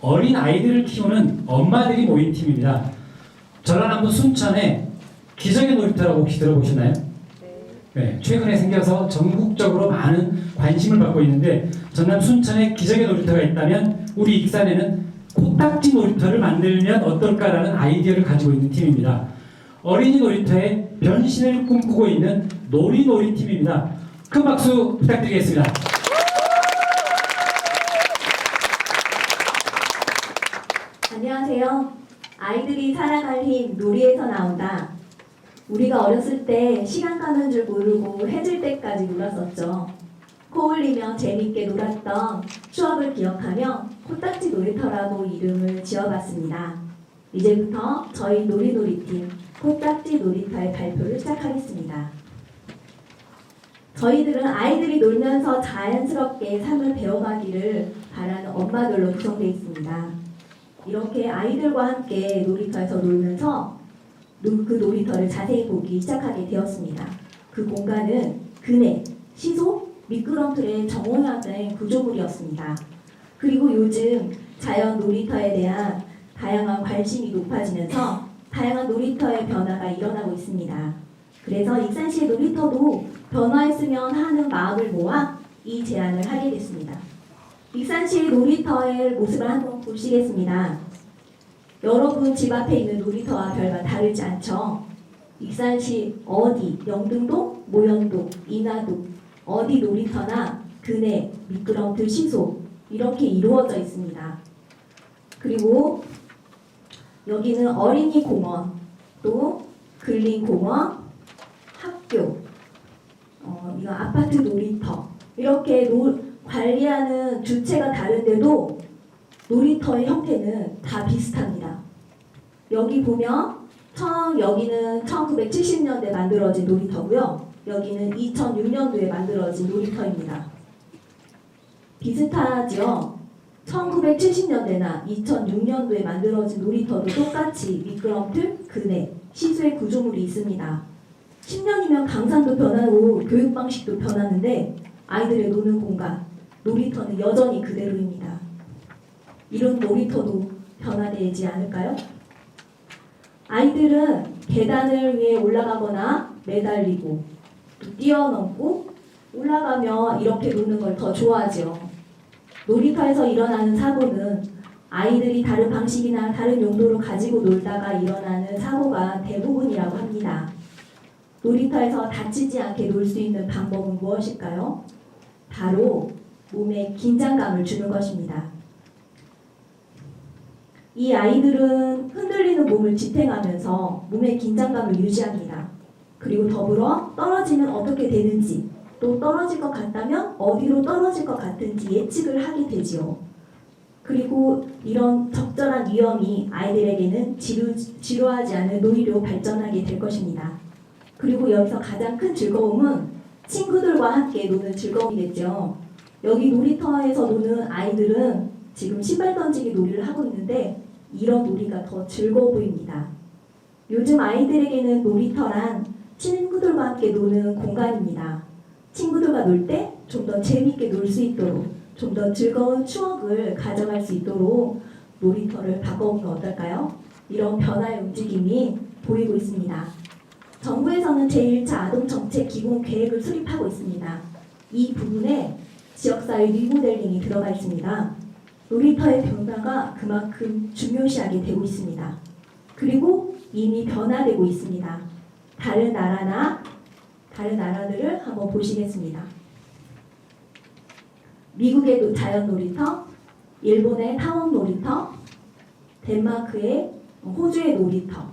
어린 아이들을 키우는 엄마들이 모인 팀입니다. 전라남도 순천에 기적의 놀이터라고 혹시 들어보셨나요? 네, 최근에 생겨서 전국적으로 많은 관심을 받고 있는데 전남 순천에 기적의 놀이터가 있다면 우리 익산에는 코딱지 놀이터를 만들면 어떨까라는 아이디어를 가지고 있는 팀입니다. 어린이 놀이터의 변신을 꿈꾸고 있는 놀이 놀이 팀입니다. 큰 박수 부탁드리겠습니다. 안녕하세요. 아이들이 살아갈 힘 놀이에서 나온다. 우리가 어렸을 때 시간 가는 줄 모르고 해질 때까지 놀았었죠. 코 흘리며 재밌게 놀았던 추억을 기억하며 코딱지 놀이터라고 이름을 지어봤습니다. 이제부터 저희 놀이놀이팀 코딱지 놀이터의 발표를 시작하겠습니다. 저희들은 아이들이 놀면서 자연스럽게 삶을 배워가기를 바라는 엄마들로 구성되어 있습니다. 이렇게 아이들과 함께 놀이터에서 놀면서 놀- 그 놀이터를 자세히 보기 시작하게 되었습니다. 그 공간은 그네, 시소, 미끄럼틀의 정원화된 구조물이었습니다. 그리고 요즘 자연 놀이터에 대한 다양한 관심이 높아지면서 다양한 놀이터의 변화가 일어나고 있습니다. 그래서 익산시의 놀이터도 변화했으면 하는 마음을 모아 이 제안을 하게 됐습니다. 익산시의 놀이터의 모습을 한번 보시겠습니다. 여러분 집 앞에 있는 놀이터와 별반 다르지 않죠? 익산시 어디, 영등동, 모현동, 인하동, 어디 놀이터나 그네, 미끄럼틀, 시소 이렇게 이루어져 있습니다. 그리고 여기는 어린이 공원, 또 근린 공원, 학교, 어, 이거 아파트 놀이터 이렇게 놀, 관리하는 주체가 다른데도 놀이터의 형태는 다 비슷합니다. 여기 보면 청, 여기는 1970년대 만들어진 놀이터고요. 여기는 2006년도에 만들어진 놀이터입니다. 비슷하죠? 1970년대나 2006년도에 만들어진 놀이터도 똑같이 미끄럼틀, 그네, 시수의 구조물이 있습니다. 10년이면 강산도 변하고 교육 방식도 변하는데 아이들의 노는 공간, 놀이터는 여전히 그대로입니다. 이런 놀이터도 변화되지 않을까요? 아이들은 계단을 위해 올라가거나 매달리고 또 뛰어넘고 올라가며 이렇게 노는 걸 더 좋아하죠. 놀이터에서 일어나는 사고는 아이들이 다른 방식이나 다른 용도로 가지고 놀다가 일어나는 사고가 대부분이라고 합니다. 놀이터에서 다치지 않게 놀 수 있는 방법은 무엇일까요? 바로 몸에 긴장감을 주는 것입니다. 이 아이들은 흔들리는 몸을 지탱하면서 몸의 긴장감을 유지합니다. 그리고 더불어 떨어지면 어떻게 되는지, 또 떨어질 것 같다면 어디로 떨어질 것 같은지 예측을 하게 되지요. 그리고 이런 적절한 위험이 아이들에게는 지루, 지루하지 않은 놀이로 발전하게 될 것입니다. 그리고 여기서 가장 큰 즐거움은 친구들과 함께 노는 즐거움이겠죠. 여기 놀이터에서 노는 아이들은 지금 신발 던지기 놀이를 하고 있는데 이런 놀이가 더 즐거워 보입니다. 요즘 아이들에게는 놀이터란 친구들과 함께 노는 공간입니다. 친구들과 놀 때 좀 더 재밌게 놀 수 있도록 좀 더 즐거운 추억을 가져갈 수 있도록 놀이터를 바꿔보면 어떨까요? 이런 변화의 움직임이 보이고 있습니다. 정부에서는 제1차 아동정책 기본 계획을 수립하고 있습니다. 이 부분에 지역사회 리모델링이 들어가 있습니다. 놀이터의 변화가 그만큼 중요시하게 되고 있습니다. 그리고 이미 변화되고 있습니다. 다른 나라나 다른 나라들을 한번 보시겠습니다. 미국의 노- 자연 놀이터, 일본의 타원 놀이터, 덴마크의 호주의 놀이터,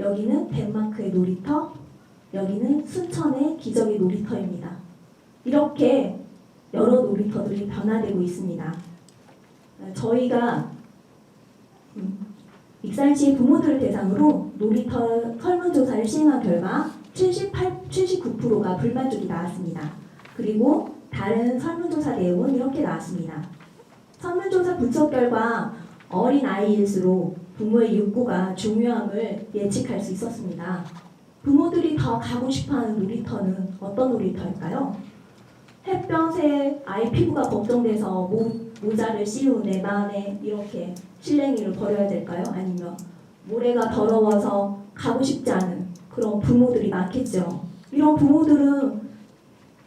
여기는 덴마크의 놀이터, 여기는 순천의 기적의 놀이터입니다. 이렇게 여러 놀이터들이 변화되고 있습니다. 저희가 음, 익산시 부모들을 대상으로 놀이터 설문조사를 시행한 결과 78, 79%가 불만족이 나왔습니다. 그리고 다른 설문조사 내용은 이렇게 나왔습니다. 설문조사 분석 결과 어린 아이일수록 부모의 욕구가 중요함을 예측할 수 있었습니다. 부모들이 더 가고 싶어하는 놀이터는 어떤 놀이터일까요? 햇볕에 아이 피부가 걱정돼서 못 모자를 씌운 내 마음에 이렇게 실랭이를 버려야 될까요? 아니면 모래가 더러워서 가고 싶지 않은 그런 부모들이 많겠죠. 이런 부모들은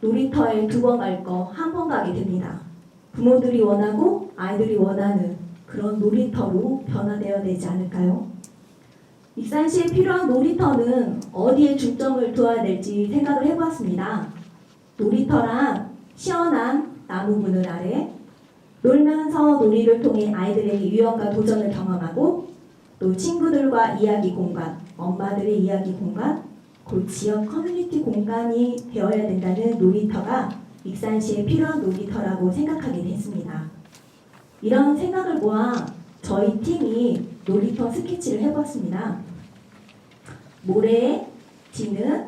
놀이터에 두 번 갈 거 한 번 가게 됩니다. 부모들이 원하고 아이들이 원하는 그런 놀이터로 변화되어야 되지 않을까요? 익산시에 필요한 놀이터는 어디에 중점을 두어야 될지 생각을 해보았습니다. 놀이터란 시원한 나무 그늘 아래 놀면서 놀이를 통해 아이들에게 유연과 도전을 경험하고 또 친구들과 이야기 공간, 엄마들의 이야기 공간, 그 지역 커뮤니티 공간이 되어야 된다는 놀이터가 익산시에 필요한 놀이터라고 생각하게 됐습니다. 이런 생각을 모아 저희 팀이 놀이터 스케치를 해봤습니다. 모래, 지는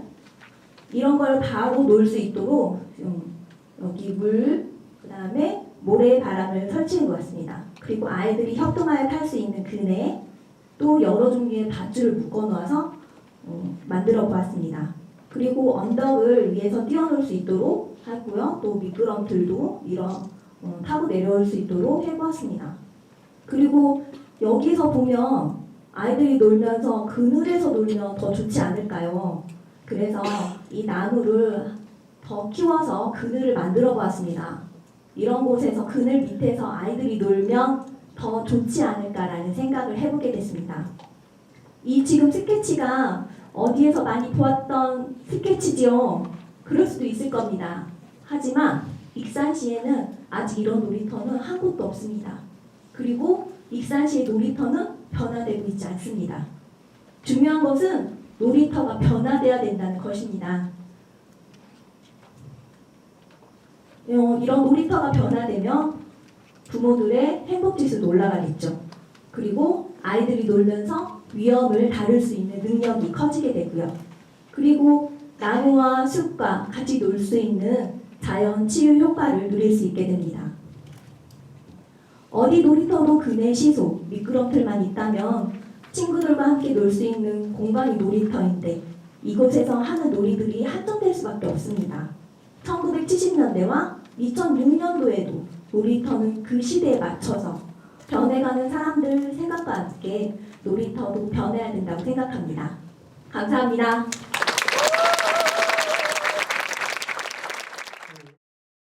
이런 걸 바로 놓을 수 있도록 좀 여기 물, 그 다음에 모래 바람을 설치해 보았습니다. 그리고 아이들이 협동하여 탈 수 있는 그네, 또 여러 종류의 밧줄을 묶어 놓아서 어, 만들어 보았습니다. 그리고 언덕을 위에서 뛰어놀 수 있도록 하고요. 또 미끄럼틀도 이런 어, 타고 내려올 수 있도록 해보았습니다. 그리고 여기서 보면 아이들이 놀면서 그늘에서 놀면 더 좋지 않을까요? 그래서 이 나무를 더 키워서 그늘을 만들어 보았습니다. 이런 곳에서 그늘 밑에서 아이들이 놀면 더 좋지 않을까라는 생각을 해보게 됐습니다. 이 지금 스케치가 어디에서 많이 보았던 스케치지요? 그럴 수도 있을 겁니다. 하지만 익산시에는 아직 이런 놀이터는 한 곳도 없습니다. 그리고 익산시의 놀이터는 변화되고 있지 않습니다. 중요한 것은 놀이터가 변화돼야 된다는 것입니다. 어, 이런 놀이터가 변화되면 부모들의 행복 지수도 올라가겠죠. 그리고 아이들이 놀면서 위험을 다룰 수 있는 능력이 커지게 되고요. 그리고 나무와 숲과 같이 놀 수 있는 자연 치유 효과를 누릴 수 있게 됩니다. 어디 놀이터도 그네 시소, 미끄럼틀만 있다면 친구들과 함께 놀 수 있는 공간이 놀이터인데 이곳에서 하는 놀이들이 한정될 수밖에 없습니다. 1970년대와 2006년도에도 놀이터는 그 시대에 맞춰서 변해가는 사람들 생각과 함께 놀이터도 변해야 된다고 생각합니다. 감사합니다.